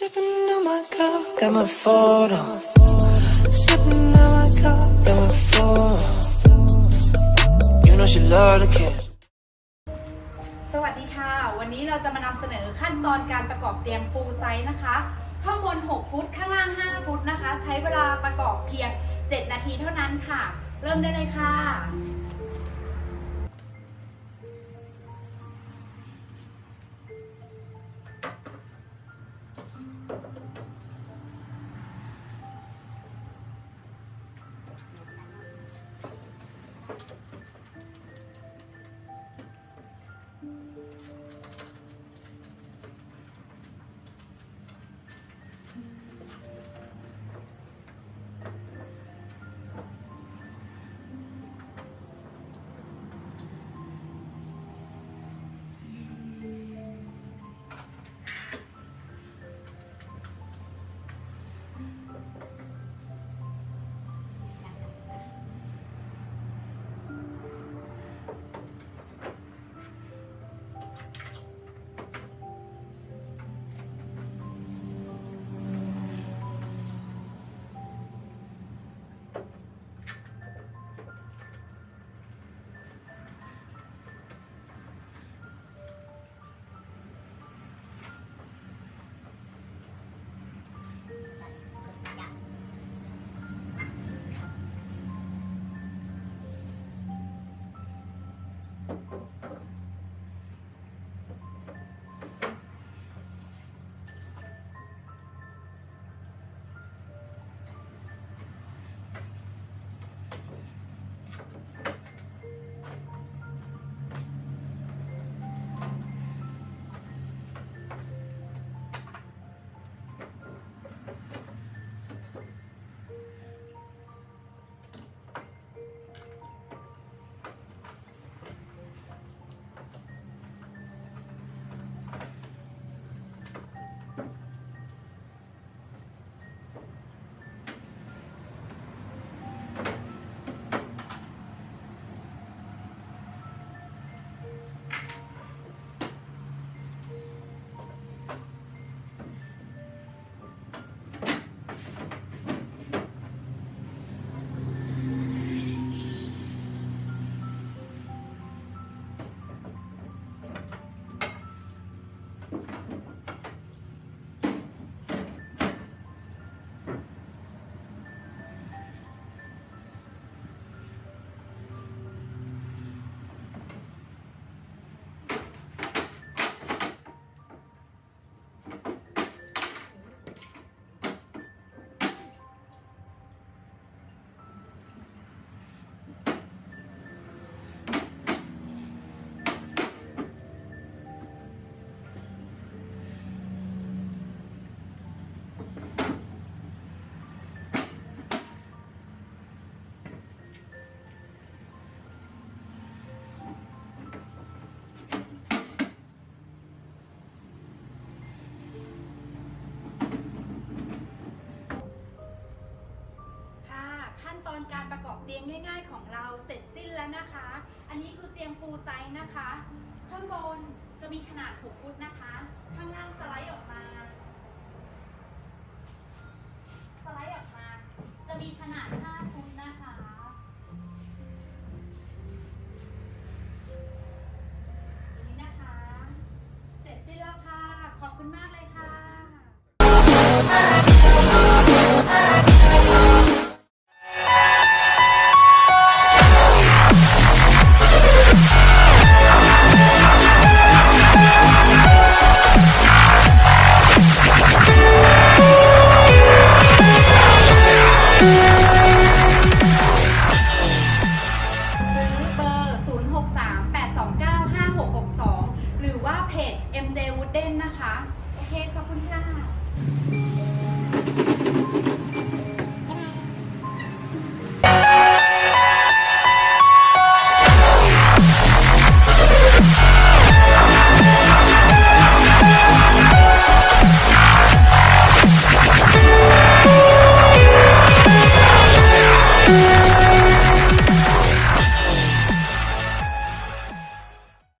Sipping on my cup, got my photo. Sipping on my cup, got my photo. You know she love the kiss. สวัสดีค่ะ วันนี้เราจะมานำเสนอขั้นตอนการประกอบเตียงฟูลไซส์นะคะ ข้างบน 6 ฟุต ข้างล่าง 5 ฟุตนะคะ ใช้เวลาประกอบเพียง 7 นาทีเท่านั้นค่ะ เริ่มได้เลยค่ะ ง่ายๆของเราเสร็จสิ้นแล้วนะคะ อันนี้คือเตียงฟูไซส์นะคะ ข้างบนจะมีขนาด 6 ฟุตนะคะ ข้างล่างสไลด์ออกมา สไลด์ออกมา จะมีขนาด 5 เจวูดเดนนะคะ โอเค ขอบคุณค่ะ